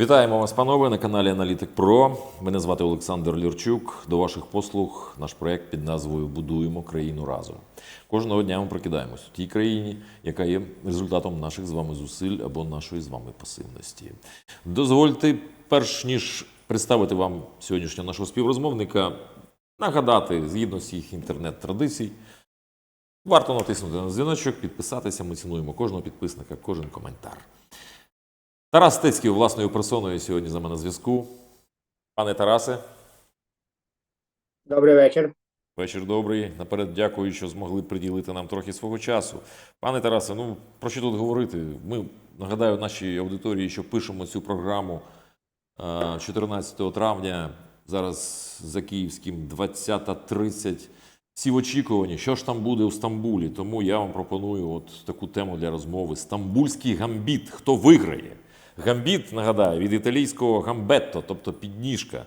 Вітаємо вас, панове, на каналі Аналітик Про. Мене звати Олександр Лірчук. До ваших послуг наш проект під назвою Будуємо країну разом. Кожного дня ми прокидаємось у тій країні, яка є результатом наших з вами зусиль або нашої з вами пасивності. Дозвольте, перш ніж представити вам сьогоднішнього нашого співрозмовника, нагадати згідно всіх інтернет-традицій. Варто натиснути на дзвіночок, підписатися. Ми цінуємо кожного підписника, кожен коментар. Тарас Стецький власною персоною сьогодні за мене зв'язку. Пане Тарасе, Добрий вечір. вечір добрий. Наперед дякую, що змогли приділити нам трохи свого часу. Пане Тарасе, ну про що тут говорити? Ми нагадаю нашій аудиторії, що пишемо цю програму е, 14 травня. Зараз за київським 20.30. Всі в очікуванні, що ж там буде у Стамбулі. Тому я вам пропоную от таку тему для розмови: Стамбульський гамбіт. Хто виграє? Гамбіт, нагадаю, від італійського гамбетто, тобто підніжка.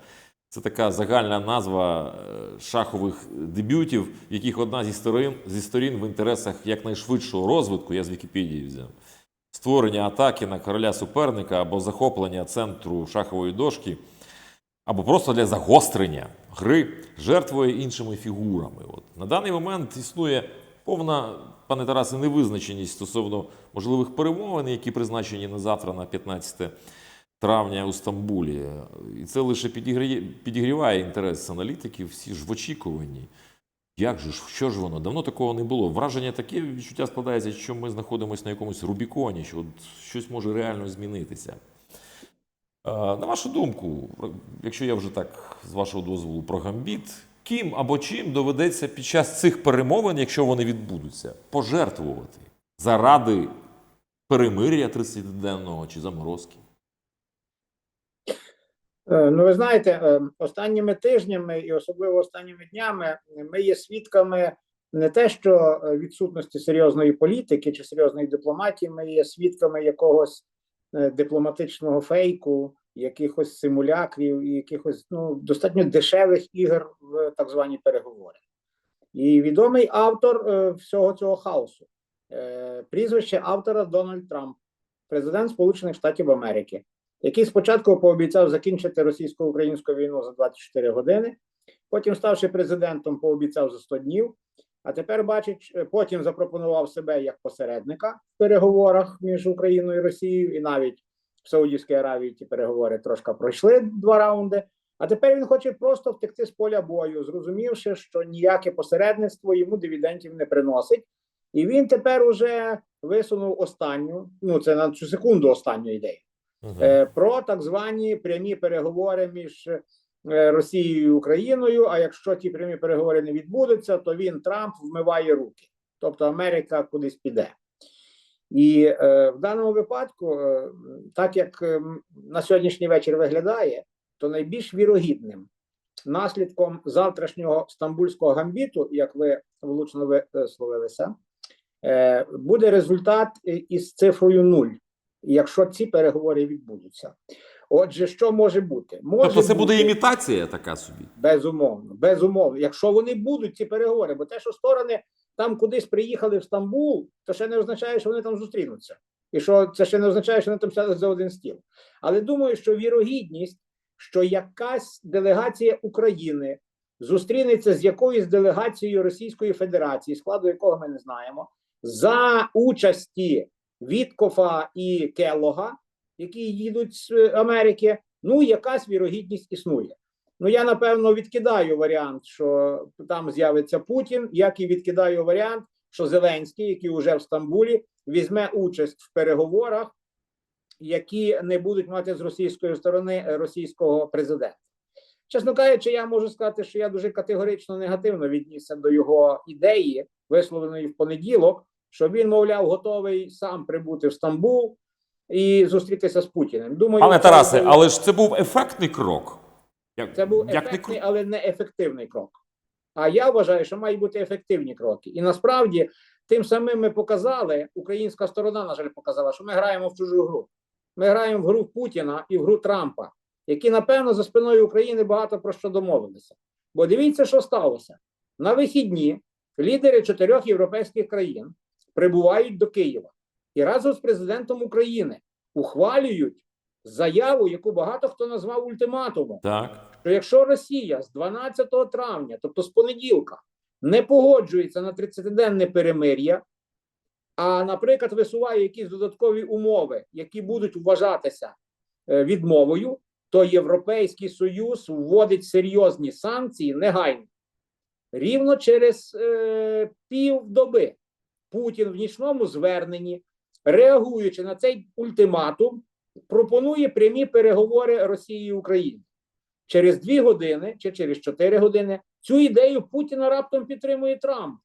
Це така загальна назва е, шахових дебютів, яких одна зі сторін, зі сторін в інтересах якнайшвидшого розвитку, я з Вікіпедії взяв, створення атаки на короля суперника або захоплення центру шахової дошки, або просто для загострення гри жертвує іншими фігурами. От. На даний момент існує повна, пане Тарасе, невизначеність стосовно можливих перемовин, які призначені на завтра, на 15 травня у Стамбулі. І це лише підігріває інтерес аналітиків, всі ж в очікуванні. Як же ж, що ж воно? Давно такого не було. Враження таке відчуття складається, що ми знаходимося на якомусь Рубіконі, що от щось може реально змінитися. Е, На вашу думку, якщо я вже так з вашого дозволу про гамбіт, ким або чим доведеться під час цих перемовин, якщо вони відбудуться, пожертвувати заради перемир'я 30-денного чи заморозки? Е, Ну, ви знаєте, е, останніми тижнями і особливо останніми днями ми є свідками не те, що е, відсутності серйозної політики чи серйозної дипломатії, ми є свідками якогось дипломатичного фейку, якихось симулякрів і якихось ну, достатньо дешевих ігор в так звані переговори. І відомий автор е, всього цього хаосу. Е, Прізвище автора Дональд Трамп, президент Сполучених Штатів Америки який спочатку пообіцяв закінчити російсько-українську війну за 24 години, потім, ставши президентом, пообіцяв за 100 днів. А тепер бачить, е, потім запропонував себе як посередника в переговорах між Україною і Росією, і навіть в Саудівській Аравії ті переговори трошки пройшли два раунди. А тепер він хоче просто втекти з поля бою, зрозумівши, що ніяке посередництво йому дивідендів не приносить. І він тепер уже висунув останню, ну це на цю секунду останню ідею. Е, про так звані прямі переговори між е, Росією і Україною. А якщо ті прямі переговори не відбудуться, то він Трамп вмиває руки, тобто Америка кудись піде. І е, в даному випадку, е, так як е, на сьогоднішній вечір виглядає, то найбільш вірогідним наслідком завтрашнього стамбульського гамбіту, як ви влучно висловилися, е, буде результат із цифрою 0 якщо ці переговори відбудуться. Отже, що може бути? Може Тобто це буде бути, імітація така собі. безумовно, безумовно. Якщо вони будуть ці переговори, бо те, що сторони там кудись приїхали в Стамбул, то ще не означає, що вони там зустрінуться, і що це ще не означає, що вони там сядуть за один стіл. Але думаю, що вірогідність, що якась делегація України зустрінеться з якоюсь делегацією Російської Федерації, складу якого ми не знаємо, за участі Віткофа і Келлога, які їдуть з Америки. Ну, якась вірогідність існує. Ну, я напевно відкидаю варіант, що там з'явиться Путін, як і відкидаю варіант, що Зеленський, який вже в Стамбулі, візьме участь в переговорах, які не будуть мати з російської сторони російського президента. Чесно кажучи, я можу сказати, що я дуже категорично негативно віднісся до його ідеї, висловленої в понеділок що він, мовляв, готовий сам прибути в Стамбул і зустрітися з Путіним. Думаю, Пане Тарасе, але ж це був ефектний крок. Як, це був як ефектний, кру- але не ефективний крок. А я вважаю, що мають бути ефективні кроки. І насправді тим самим ми показали, українська сторона, на жаль, показала, що ми граємо в чужу гру. Ми граємо в гру Путіна і в гру Трампа, які, напевно, за спиною України багато про що домовилися. Бо дивіться, що сталося на вихідні. Лідери чотирьох європейських країн прибувають до Києва і разом з президентом України ухвалюють заяву, яку багато хто назвав ультиматумом. Так. що якщо Росія з 12 травня, тобто з понеділка, не погоджується на 30-денне перемир'я, а, наприклад, висуває якісь додаткові умови, які будуть вважатися е, відмовою, то Європейський Союз вводить серйозні санкції негайно. Рівно через е, півдоби Путін в нічному зверненні, реагуючи на цей ультиматум, пропонує прямі переговори Росії і України через дві години чи через чотири години цю ідею Путіна раптом підтримує Трамп,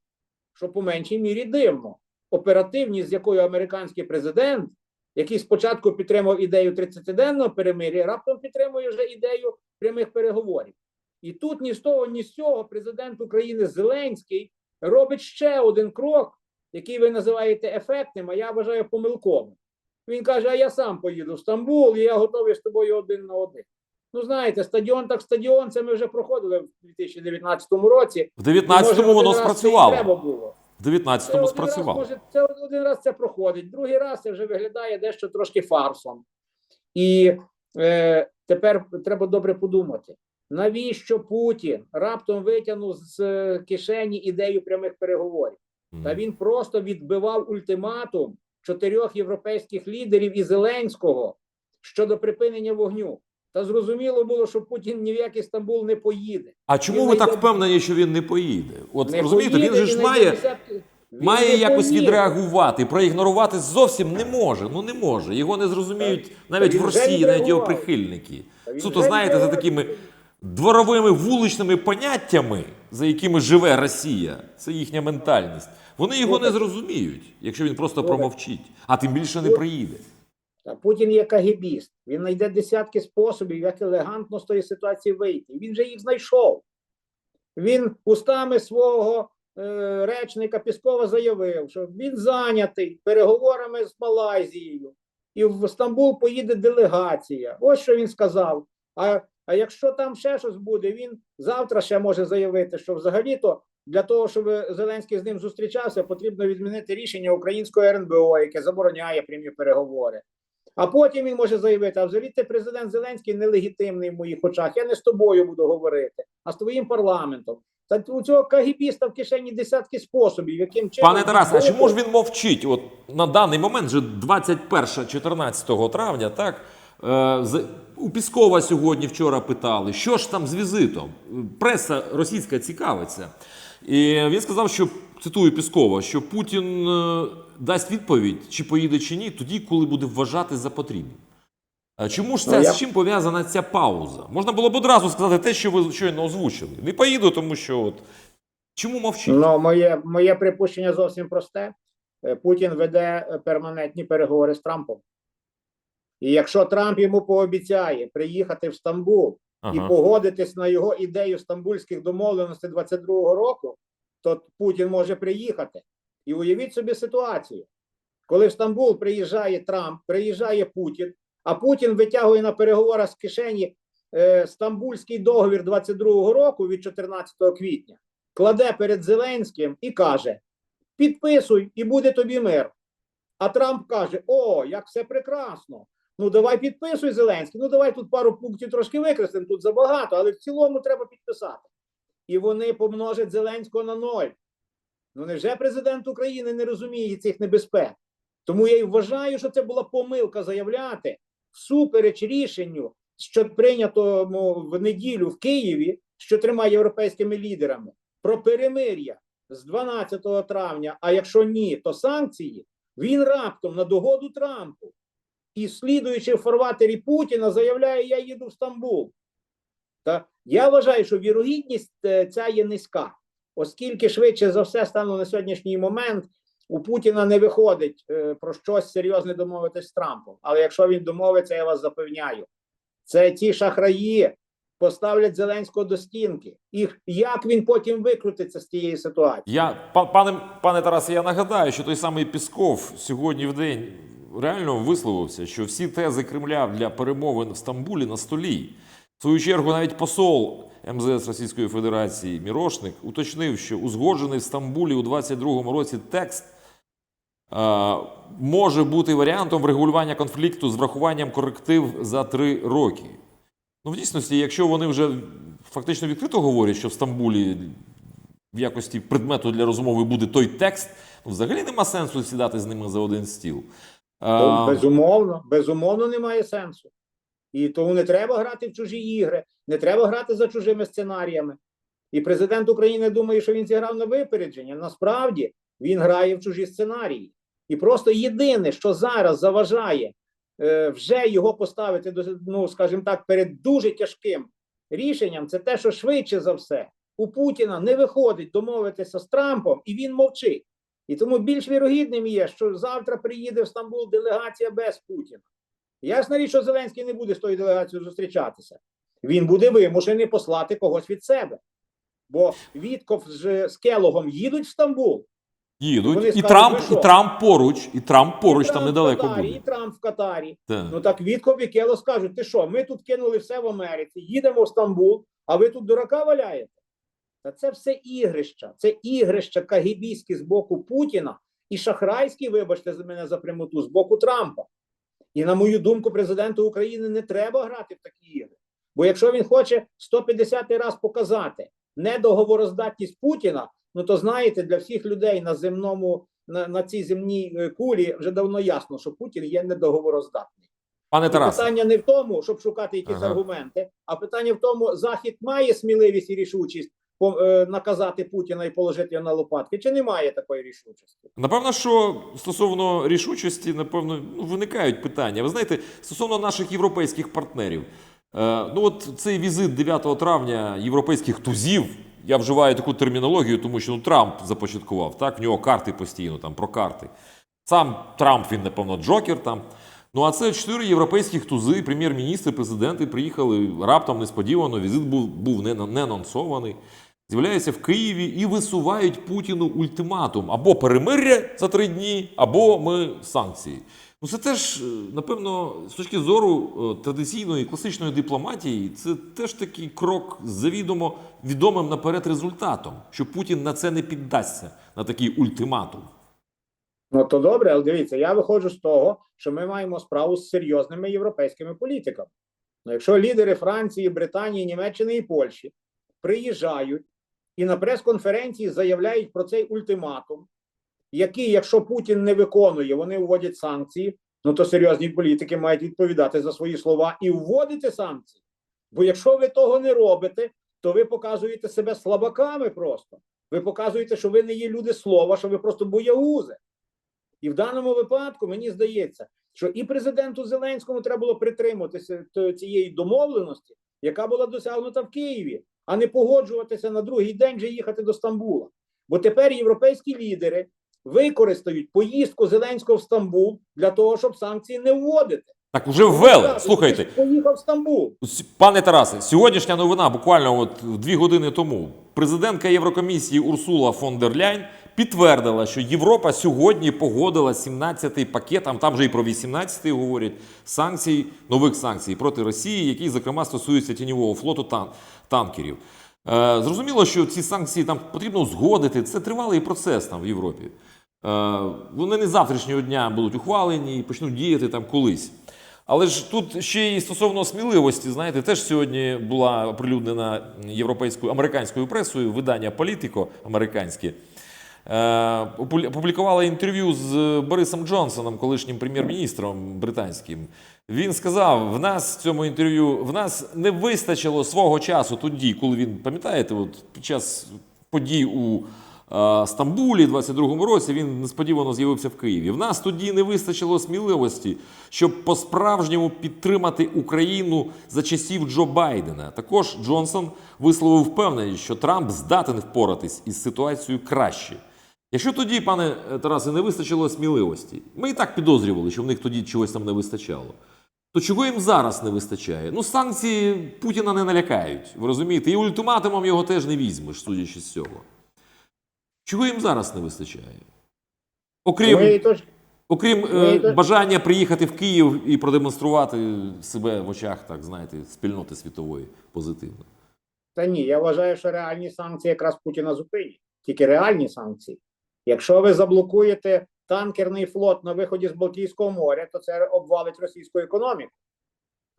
що по меншій мірі дивно. Оперативність, з якою американський президент, який спочатку підтримав ідею 30-денного перемир'я, раптом підтримує вже ідею прямих переговорів. І тут ні з того, ні з цього президент України Зеленський робить ще один крок, який ви називаєте ефектним, а я вважаю помилковим. Він каже: А я сам поїду в Стамбул, і я готовий з тобою один на один. Ну, знаєте, стадіон так стадіон, це ми вже проходили в 2019 році. В 19-му воно один раз це і спрацювало. Треба було. В Це 19-му один раз, може, це один раз це проходить, другий раз це вже виглядає дещо трошки фарсом. І е, тепер треба добре подумати, навіщо Путін раптом витягнув з кишені ідею прямих переговорів? Та він просто відбивав ультиматум чотирьох європейських лідерів і Зеленського щодо припинення вогню. Та зрозуміло було, що Путін ні в який Стамбул не поїде. А чому Він ви так впевнені, що він не поїде? От Не розумієте, поїде він же ж має, десятки- має якось поїде. відреагувати. Проігнорувати зовсім не може. Ну не може. Його не зрозуміють навіть він в Росії, навіть його прихильники. Суто знаєте, за такими дворовими вуличними поняттями, за якими живе Росія, це їхня ментальність. Вони його не зрозуміють, якщо він просто промовчить, а тим більше не приїде. Та Путін є кагібіст. Він знайде десятки способів, як елегантно з тої ситуації вийти. Він же їх знайшов. Він устами свого е, речника Піскова заявив, що він зайнятий переговорами з Малайзією, і в Стамбул поїде делегація. Ось що він сказав. А, а якщо там ще щось буде, він завтра ще може заявити, що взагалі-то для того, щоб Зеленський з ним зустрічався, потрібно відмінити рішення українського РНБО, яке забороняє прямі переговори. А потім він може заявити: а взагалі ти президент Зеленський нелегітимний в моїх очах. Я не з тобою буду говорити, а з твоїм парламентом. Та у цього кагібіста в кишені десятки способів, яким чином Пане Тарас, а чому ж він мовчить? От на даний момент, вже 21-14 травня, так е, у Піскова сьогодні вчора питали, що ж там з візитом? Преса російська цікавиться. І він сказав, що цитую Піскова, що Путін е, дасть відповідь, чи поїде чи ні, тоді, коли буде вважати за потрібне. А Чому ж це Ну, я- з чим пов'язана ця пауза? Можна було б одразу сказати те, що ви щойно озвучили. Не поїду, тому що от чому мовчить? Ну, моє, моє припущення зовсім просте. Е, Путін веде е, перманентні переговори з Трампом. І якщо Трамп йому пообіцяє приїхати в Стамбул і погодитись на його ідею стамбульських домовленостей 22-го року, то Путін може приїхати. І уявіть собі ситуацію, коли в Стамбул приїжджає Трамп, приїжджає Путін, а Путін витягує на переговорах з кишені е, стамбульський договір 22-го року від 14 квітня, кладе перед Зеленським і каже: підписуй, і буде тобі мир. А Трамп каже: О, як все прекрасно. Ну, давай підписуй Зеленський. Ну, давай тут пару пунктів трошки викреслимо, тут забагато, але в цілому треба підписати. І вони помножать Зеленського на ноль. Ну, невже президент України не розуміє цих небезпек? Тому я й вважаю, що це була помилка заявляти всупереч рішенню, що прийнятому в неділю в Києві з чотирма європейськими лідерами про перемир'я з 12 травня. А якщо ні, то санкції. Він раптом на догоду Трампу і слідуючи в фарватері Путіна, заявляє: Я їду в Стамбул. Та я вважаю, що вірогідність е, ця є низька, оскільки швидше за все стану на сьогоднішній момент у Путіна не виходить е, про щось серйозне домовитись з Трампом. Але якщо він домовиться, я вас запевняю, це ті шахраї поставлять Зеленського до стінки. І як він потім викрутиться з тієї ситуації? Я па- пане пане Тарасе, я нагадаю, що той самий Пісков сьогодні в день реально висловився, що всі тези Кремля для перемовин в Стамбулі на столі. В свою чергу, навіть посол МЗС Російської Федерації Мірошник уточнив, що узгоджений в Стамбулі у 22-му році текст е, може бути варіантом врегулювання конфлікту з врахуванням коректив за три роки. Ну, в дійсності, якщо вони вже фактично відкрито говорять, що в Стамбулі в якості предмету для розмови буде той текст, ну, взагалі нема сенсу сідати з ними за один стіл. Е, безумовно, безумовно, немає сенсу. І тому не треба грати в чужі ігри, не треба грати за чужими сценаріями. І президент України думає, що він зіграв на випередження. Насправді він грає в чужі сценарії. І просто єдине, що зараз заважає е, вже його поставити ну, скажімо так, перед дуже тяжким рішенням, це те, що швидше за все у Путіна не виходить домовитися з Трампом, і він мовчить. І тому більш вірогідним є, що завтра приїде в Стамбул делегація без Путіна. Ясна річ, що Зеленський не буде з тою делегацією зустрічатися. Він буде вимушений послати когось від себе. Бо Вітков з, з Келогом їдуть в Стамбул. їдуть, і скажуть, Трамп, і Трамп поруч, і Трамп поруч і там Трамп недалеко Катарі, І. Трамп в Катарі. Так. Ну так Вітков і Кело скажуть: ти що, ми тут кинули все в Америці, їдемо в Стамбул, а ви тут дурака валяєте? Та це все ігрища, це ігрища кагібійські з боку Путіна і шахрайські, вибачте за мене за прямоту, з боку Трампа. І на мою думку, президенту України не треба грати в такі ігри. Бо якщо він хоче 150 раз показати недоговороздатність Путіна, ну то знаєте, для всіх людей на земному на, на цій земній е, кулі вже давно ясно, що Путін є недоговороздатний. Пане І Тарасе, питання не в тому, щоб шукати якісь Ага. аргументи, а питання в тому, Захід має сміливість і рішучість наказати Путіна і положити його на лопатки, чи немає такої рішучості? Напевно, що стосовно рішучості, напевно, ну, виникають питання. Ви знаєте, стосовно наших європейських партнерів. Е, ну, от цей візит 9 травня європейських тузів. Я вживаю таку термінологію, тому що ну, Трамп започаткував. Так, в нього карти постійно там про карти. Сам Трамп, він, напевно, Джокер там. Ну, а це чотири європейських тузи, прем'єр-міністри, президенти приїхали раптом несподівано. Візит був, був не, не анонсований. З'являються в Києві і висувають Путіну ультиматум або перемир'я за три дні, або ми санкції. Ну це теж, е, напевно, з точки зору е, традиційної класичної дипломатії, це теж такий крок з завідомо відомим наперед результатом, що Путін на це не піддасться, на такий ультиматум. Ну то добре, але дивіться, я виходжу з того, що ми маємо справу з серйозними європейськими політиками. Ну, якщо лідери Франції, Британії, Німеччини і Польщі приїжджають і на прес-конференції заявляють про цей ультиматум, який, якщо Путін не виконує, вони вводять санкції, ну то серйозні політики мають відповідати за свої слова і вводити санкції. Бо якщо ви того не робите, то ви показуєте себе слабаками просто. Ви показуєте, що ви не є люди слова, що ви просто боягузи. І в даному випадку мені здається, що і президенту Зеленському треба було притримуватися цієї домовленості, яка була досягнута в Києві, а не погоджуватися на другий день вже їхати до Стамбула. Бо тепер європейські лідери використають поїздку Зеленського в Стамбул для того, щоб санкції не вводити. Так вже ввели. Слухайте, поїхав в Стамбул. Пане Тарасе, сьогоднішня новина, буквально от дві години тому, президентка Єврокомісії Урсула фон дер Ляйн підтвердила, що Європа сьогодні погодила 17-й пакет, там, там вже і про 18-й говорять, санкцій, нових санкцій проти Росії, які, зокрема, стосуються тіньового флоту тан- танкерів. Е, зрозуміло, що ці санкції там потрібно узгодити. Це тривалий процес там в Європі. Е, вони не завтрашнього дня будуть ухвалені і почнуть діяти там колись. Але ж тут ще й стосовно сміливості, знаєте, теж сьогодні була оприлюднена європейською американською пресою видання Політико американське. Е, Опублікувала інтерв'ю з Борисом Джонсоном, колишнім прем'єр-міністром британським. Він сказав: в нас в цьому інтерв'ю в нас не вистачило свого часу тоді, коли він пам'ятаєте, от під час подій у е, Стамбулі, 22-му році, він несподівано з'явився в Києві. В нас тоді не вистачило сміливості, щоб по-справжньому підтримати Україну за часів Джо Байдена. Також Джонсон висловив впевненість, що Трамп здатен впоратись із ситуацією краще. Якщо тоді, пане е, Тарасе, не вистачило сміливості, ми і так підозрювали, що в них тоді чогось там не вистачало. То чого їм зараз не вистачає? Ну, санкції Путіна не налякають, ви розумієте? І ультиматумом його теж не візьмеш, судячи з цього. Чого їм зараз не вистачає? Окрім, окрім е, бажання приїхати в Київ і продемонструвати себе в очах, так знаєте, спільноти світової позитивно. Та ні, я вважаю, що реальні санкції якраз Путіна зупинять. Тільки реальні санкції. Якщо ви заблокуєте танкерний флот на виході з Балтійського моря, то це обвалить російську економіку.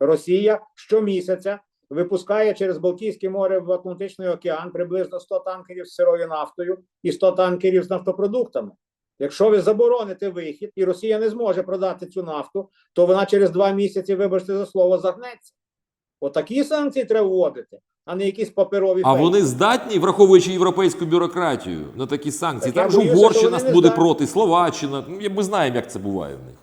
Росія щомісяця випускає через Балтійське море в Атлантичний океан приблизно 100 танкерів з сирою нафтою і 100 танкерів з нафтопродуктами. Якщо ви забороните вихід, і Росія не зможе продати цю нафту, то вона через два місяці, вибачте за слово, загнеться. Отакі санкції треба вводити, а не якісь паперові А фейки. вони здатні, враховуючи європейську бюрократію, на такі санкції. Так Там боюся, Угорщина буде здатні. проти, Словаччина. Ну, ми знаємо, як це буває в них.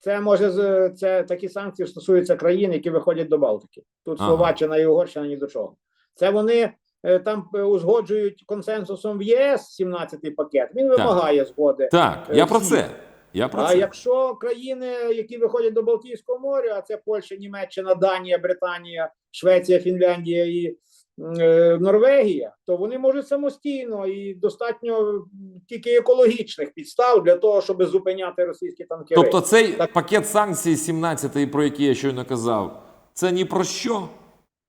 Це може це такі санкції стосуються країн, які виходять до Балтики. Тут Ага. Словаччина і Угорщина ні до чого. Це вони е, там е, узгоджують консенсусом в ЄС 17-й пакет. Він вимагає згоди. Так, Е, я про це. Я про А якщо країни, які виходять до Балтійського моря, а це Польща, Німеччина, Данія, Британія, Швеція, Фінляндія і е, Норвегія, то вони можуть самостійно і достатньо тільки екологічних підстав для того, щоб зупиняти російські танкери. Тобто цей Так. пакет санкцій 17-ї, про який я щойно казав, це ні про що.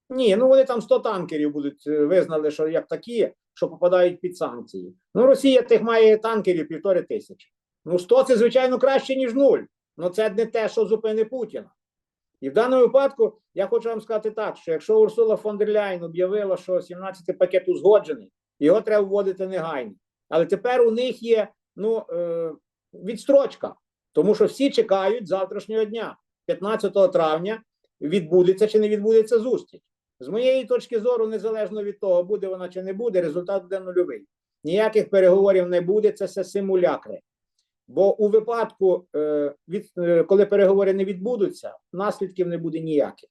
Ні, ну вони там 100 танкерів будуть е, визнали, що як такі, що попадають під санкції. Ну Росія тих має танкерів півтори тисячі. Ну 100 це звичайно краще ніж нуль. Ну це не те, що зупини Путіна. І в даному випадку я хочу вам сказати так, що якщо Урсула фон дер Ляйн об'явила, що 17-й пакет узгоджений, його треба вводити негайно. Але тепер у них є ну, е, відстрочка, тому що всі чекають завтрашнього дня, 15 травня, відбудеться чи не відбудеться зустріч. З моєї точки зору, незалежно від того, буде вона чи не буде, результат буде нульовий. Ніяких переговорів не буде, це все симулякри. Бо у випадку, е, е, коли переговори не відбудуться, наслідків не буде ніяких.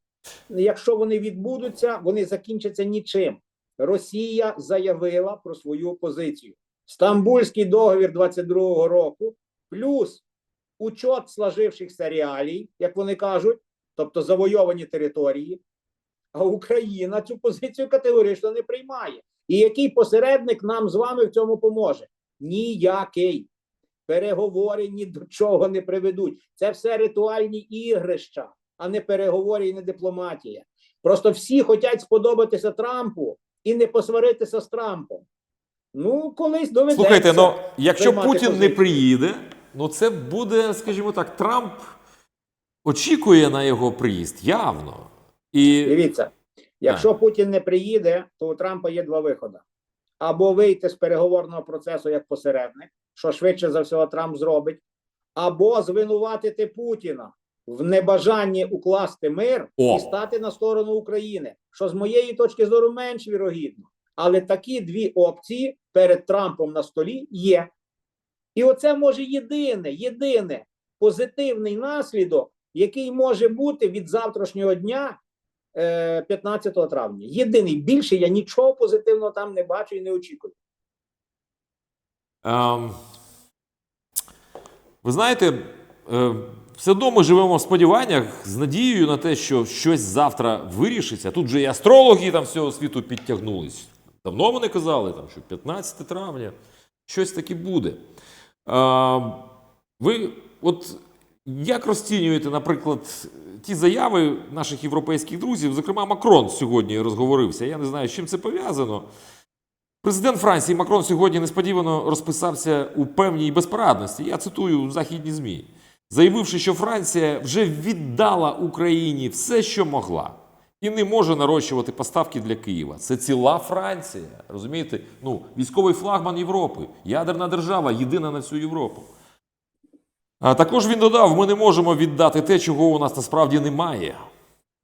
Якщо вони відбудуться, вони закінчаться нічим. Росія заявила про свою позицію. Стамбульський договір 22-го року, плюс учет сложившихся реалій, як вони кажуть, тобто завойовані території. А Україна цю позицію категорично не приймає. І який посередник нам з вами в цьому поможе? Ніякий. Переговори ні до чого не приведуть. Це все ритуальні ігрища, а не переговори і не дипломатія. Просто всі хочуть сподобатися Трампу і не посваритися з Трампом. Ну, колись доведеться. Слухайте, ну якщо Путін не приїде, ну це буде, скажімо так, Трамп очікує на його приїзд явно. І Дивіться, якщо Путін не приїде, то у Трампа є два виходи: або вийти з переговорного процесу як посередник, що швидше за всього Трамп зробить, або звинуватити Путіна в небажанні укласти мир О. і стати на сторону України, що з моєї точки зору менш вірогідно. Але такі дві опції перед Трампом на столі є. І оце може єдине, єдине позитивний наслідок, який може бути від завтрашнього дня е, 15 травня. Єдиний більше я нічого позитивного там не бачу і не очікую. Ем, ви знаєте, е, все одно ми живемо в сподіваннях з надією на те, що щось завтра вирішиться. Тут же і астрологи там всього світу підтягнулись. Давно вони казали, там, що 15 травня щось таке буде. Ем, ви от як розцінюєте, наприклад, ті заяви наших європейських друзів? Зокрема, Макрон сьогодні розговорився. Я не знаю, з чим це пов'язано. Президент Франції Макрон сьогодні несподівано розписався у певній безпорадності. Я цитую західні ЗМІ, заявивши, що Франція вже віддала Україні все, що могла, і не може нарощувати поставки для Києва. Це ціла Франція. Розумієте? Ну, військовий флагман Європи, ядерна держава, єдина на всю Європу. А також він додав: ми не можемо віддати те, чого у нас насправді немає.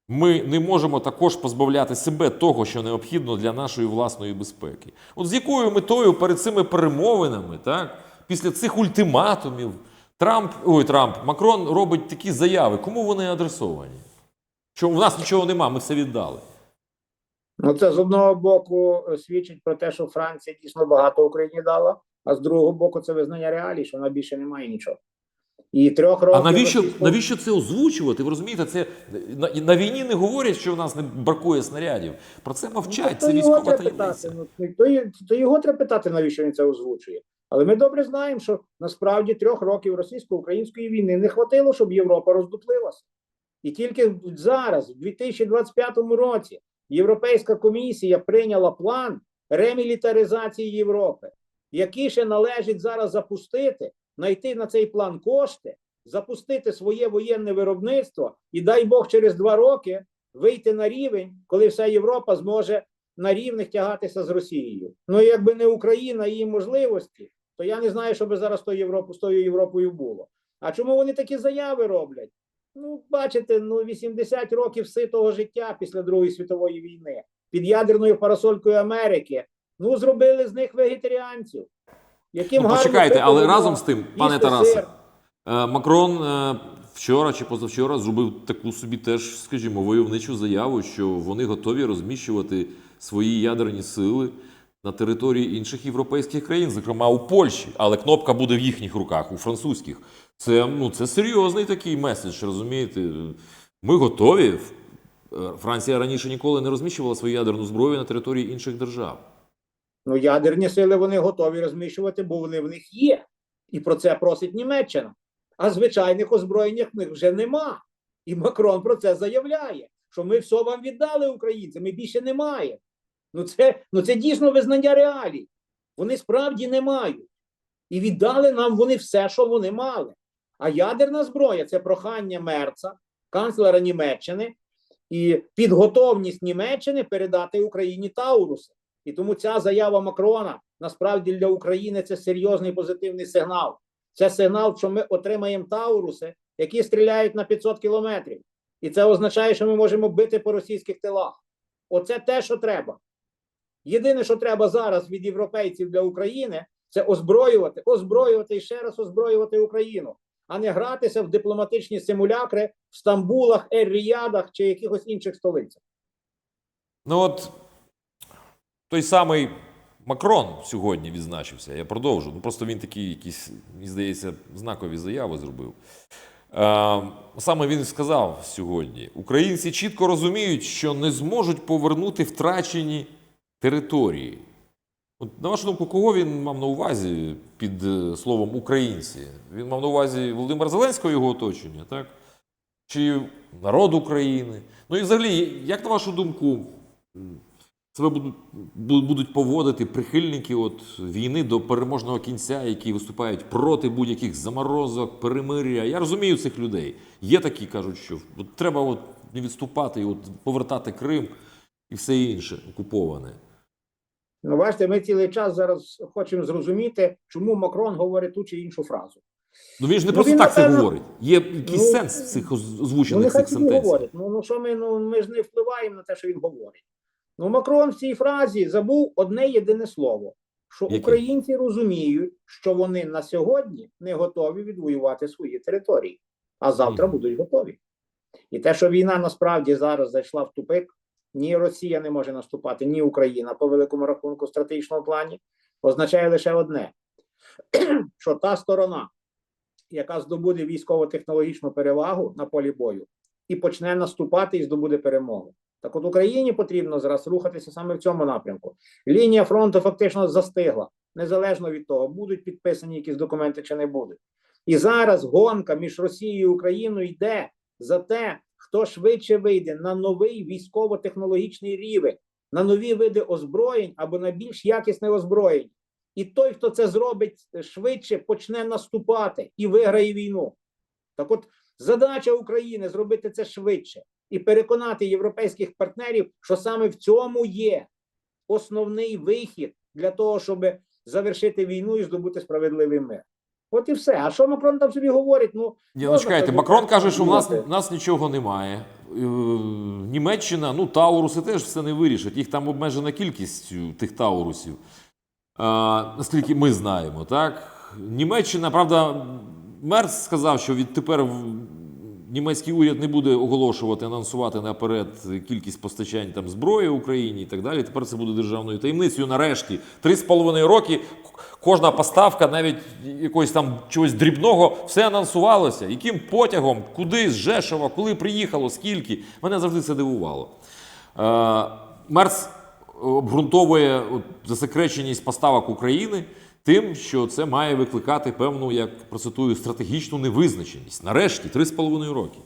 Ми не можемо також позбавляти себе того, що необхідно для нашої власної безпеки. От з якою метою перед цими перемовинами, так, після цих ультиматумів, Трамп, ой, Трамп, Макрон робить такі заяви. Кому вони адресовані? Що у нас нічого нема, ми все віддали. Ну, це з одного боку свідчить про те, що Франція дійсно багато Україні дала, а з другого боку, це визнання реалій, що вона більше не має нічого. І трьох років. А навіщо, навіщо це озвучувати? Ви розумієте, це на, на війні не говорять, що в нас не бракує снарядів. Про це мовчать, Ну, це військова таємниця. Ну, то, то його треба питати, навіщо він це озвучує. Але ми добре знаємо, що насправді трьох років російсько-української війни не хватило, щоб Європа роздуплилася. І тільки зараз, у 2025 році, Європейська комісія прийняла план ремілітаризації Європи, який ще належить зараз запустити знайти на цей план кошти, запустити своє воєнне виробництво і дай Бог через два роки вийти на рівень, коли вся Європа зможе на рівних тягатися з Росією. Ну якби не Україна і її можливості, то я не знаю, що би зараз з тою Європою, з тою Європою було. А чому вони такі заяви роблять? Ну, бачите, ну 80 років ситого життя після Другої світової війни під ядерною парасолькою Америки. Ну, зробили з них вегетаріанців. Яким Ну, почекайте, але разом з тим, пане Тарасе, е, Макрон е, вчора чи позавчора зробив таку собі теж, скажімо, войовничу заяву, що вони готові розміщувати свої ядерні сили на території інших європейських країн, зокрема у Польщі, але кнопка буде в їхніх руках, у французьких. Це, ну, це серйозний такий меседж, розумієте? Ми готові. Е, Франція раніше ніколи не розміщувала свою ядерну зброю на території інших держав. Ну, ядерні сили вони готові розміщувати, бо вони в них є. І про це просить Німеччина. А звичайних озброєння в них вже нема. І Макрон про це заявляє, що ми все вам віддали українцям, ми більше не маємо. Ну це, ну це дійсно визнання реалій. Вони справді не мають. І віддали нам вони все, що вони мали. А ядерна зброя це прохання Мерца, канцлера Німеччини, і підготовність Німеччини передати Україні Тауруси. І тому ця заява Макрона насправді для України це серйозний позитивний сигнал. Це сигнал, що ми отримаємо Тауруси, які стріляють на 500 кілометрів. І це означає, що ми можемо бити по російських тилах. Оце те, що треба. Єдине, що треба зараз від європейців для України, це озброювати, озброювати і ще раз озброювати Україну, а не гратися в дипломатичні симулякри в Стамбулах, Ер-Ріядах чи якихось інших столицях. Ну от той самий Макрон сьогодні відзначився. Я продовжу. Ну просто він такі якісь, мені здається, знакові заяви зробив. Е, саме він сказав сьогодні: українці чітко розуміють, що не зможуть повернути втрачені території. От, на вашу думку, кого він мав на увазі під е, словом українці? Він мав на увазі Володимира Зеленського його оточення, так? Чи народ України? Ну і взагалі, як на вашу думку, м, себе будуть, будуть поводити прихильники от війни до переможного кінця, які виступають проти будь-яких заморозок, перемир'я? Я розумію цих людей. Є такі, кажуть, що от треба от не відступати, і от повертати Крим і все інше окуповане. Ну, бачите, ми цілий час зараз хочемо зрозуміти, чому Макрон говорить ту чи іншу фразу. Ну він ж не Ну, просто він, так це говорить. Є якийсь ну, сенс цих оз- Ну, озвучених нехай цих говорить. Ну, ну що ми, ну, ми ж не впливаємо на те, що він говорить. Ну, Макрон в цій фразі забув одне єдине слово: що Яке? українці розуміють, що вони на сьогодні не готові відвоювати свої території, а завтра Мгм. будуть готові. І те, що війна насправді зараз зайшла в тупик, ні Росія не може наступати, ні Україна по великому рахунку в стратегічному плані, означає лише одне: що та сторона, яка здобуде військово-технологічну перевагу на полі бою, і почне наступати і здобуде перемогу. Так от Україні потрібно зараз рухатися саме в цьому напрямку. Лінія фронту фактично застигла, незалежно від того, будуть підписані якісь документи чи не будуть. І зараз гонка між Росією і Україною йде за те, хто швидше вийде на новий військово-технологічний рівень, на нові види озброєнь або на більш якісне озброєння. І той, хто це зробить швидше, почне наступати і виграє війну. Так от задача України зробити це швидше і переконати європейських партнерів, що саме в цьому є основний вихід для того, щоб завершити війну і здобути справедливий мир. От і все. А що Макрон там собі говорить? Ну Ні, ну чекайте, Макрон каже, що в нас, в нас нічого немає. Е, Німеччина, ну, Тауруси теж все не вирішать. Їх там обмежена кількість е, тих Таурусів. А, наскільки ми знаємо, так? Німеччина, правда, Мерц сказав, що відтепер німецький уряд не буде оголошувати, анонсувати наперед кількість постачань там зброї Україні і так далі. Тепер це буде державною таємницею. Нарешті три з половиною роки кожна поставка, навіть якогось там чогось дрібного, все анонсувалося. Яким потягом, куди з Жешова, коли приїхало, скільки. Мене завжди це дивувало. Е, Мерц обґрунтовує засекреченість поставок України тим, що це має викликати певну, як процитую, стратегічну невизначеність. Нарешті, три з половиною роки.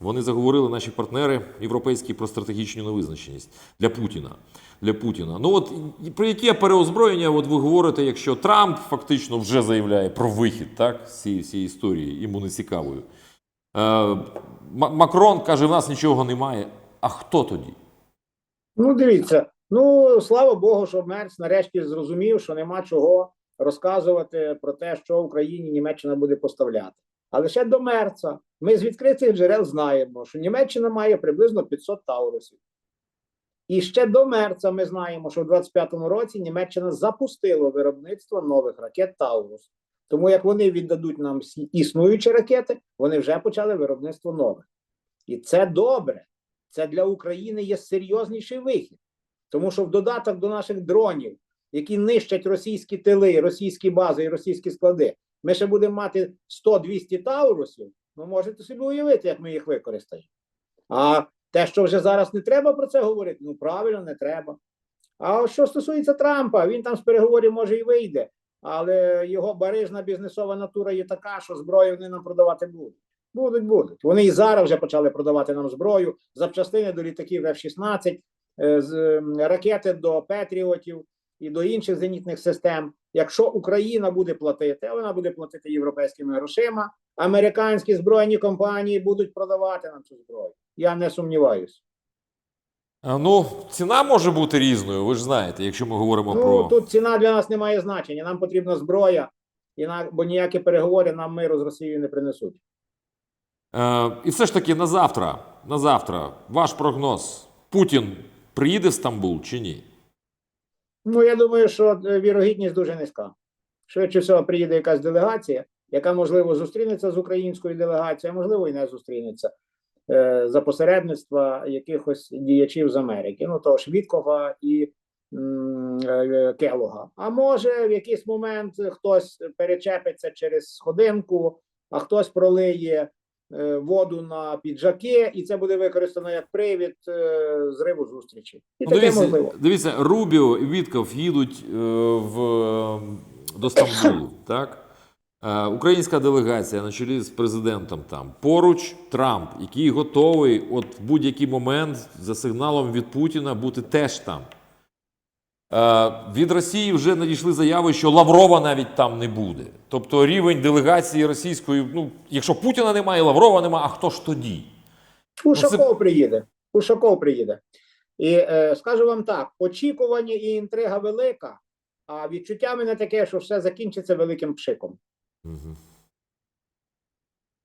Вони заговорили наші партнери європейські про стратегічну невизначеність для Путіна. Для Путіна. Ну от про яке переозброєння от ви говорите, якщо Трамп фактично вже заявляє про вихід так, з цієї всієї історії, йому не цікавою. Е, Макрон каже: в нас нічого немає. А хто тоді? Ну, дивіться. Ну, слава Богу, що Мерц нарешті зрозумів, що нема чого розказувати про те, що Україні Німеччина буде поставляти. Але ще до Мерца ми з відкритих джерел знаємо, що Німеччина має приблизно 500 таурусів. І ще до Мерца ми знаємо, що в 25-му році Німеччина запустила виробництво нових ракет Таурус. Тому як вони віддадуть нам існуючі ракети, вони вже почали виробництво нових. І це добре. Це для України є серйозніший вихід. Тому що в додаток до наших дронів, які нищать російські тили, російські бази і російські склади, ми ще будемо мати 100-200 таурусів. Ну, можете собі уявити, як ми їх використаємо. А те, що вже зараз не треба про це говорити, ну правильно, не треба. А що стосується Трампа, він там з переговорів може і вийде, але його барижна бізнесова натура є така, що зброю вони нам продавати будуть. Будуть, будуть. Вони і зараз вже почали продавати нам зброю, запчастини до літаків F-16, е, ракети до Петріотів і до інших зенітних систем. Якщо Україна буде платити, вона буде платити європейськими грошима, американські збройні компанії будуть продавати нам цю зброю. Я не сумніваюся. Ну, ціна може бути різною, ви ж знаєте, якщо ми говоримо Ну про. тут ціна для нас не має значення. Нам потрібна зброя, і на бо ніякі переговори нам миру з Росією не принесуть. Е, і все ж таки на завтра, на завтра, ваш прогноз: Путін приїде в Стамбул чи ні? Ну я думаю, що е, вірогідність дуже низька. Швидше всього приїде якась делегація, яка можливо зустрінеться з українською делегацією, а можливо і не зустрінеться е, за посередництва якихось діячів з Америки. Ну того ж Віткова і е, Келога. А може в якийсь момент хтось перечепиться через сходинку, а хтось пролиє воду на піджаки, і це буде використано як привід е, зриву зустрічі. І Ну, таке дивіться, можливо. дивіться, Рубіо і Вітков їдуть е, в, е, до Стамбулу, так? Е, українська делегація на чолі з президентом там. Поруч Трамп, який готовий от в будь-який момент за сигналом від Путіна бути теж там. Е, від Росії вже надійшли заяви, що Лаврова навіть там не буде. Тобто рівень делегації російської, ну, якщо Путіна немає, Лаврова немає, а хто ж тоді? Ушаков приїде. Ушаков приїде. І е, скажу вам так: очікування і інтрига велика, а відчуття мене таке, що все закінчиться великим пшиком. Мгм.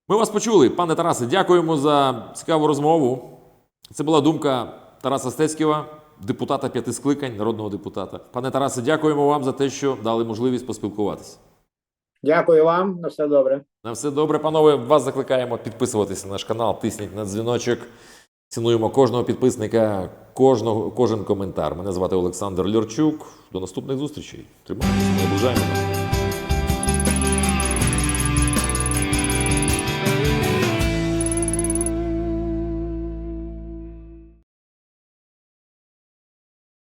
Ми вас почули, пане Тарасе. Дякуємо за цікаву розмову. Це була думка Тараса Стецьківа, депутата п'яти скликань, народного депутата. Пане Тарасе, дякуємо вам за те, що дали можливість поспілкуватися. Дякую вам, на все добре. На все добре, панове. Вас закликаємо підписуватися на наш канал, тисніть на дзвіночок. Цінуємо кожного підписника, кожного, кожен коментар. Мене звати Олександр Льорчук. До наступних зустрічей. Тримайтеся, наближаємо.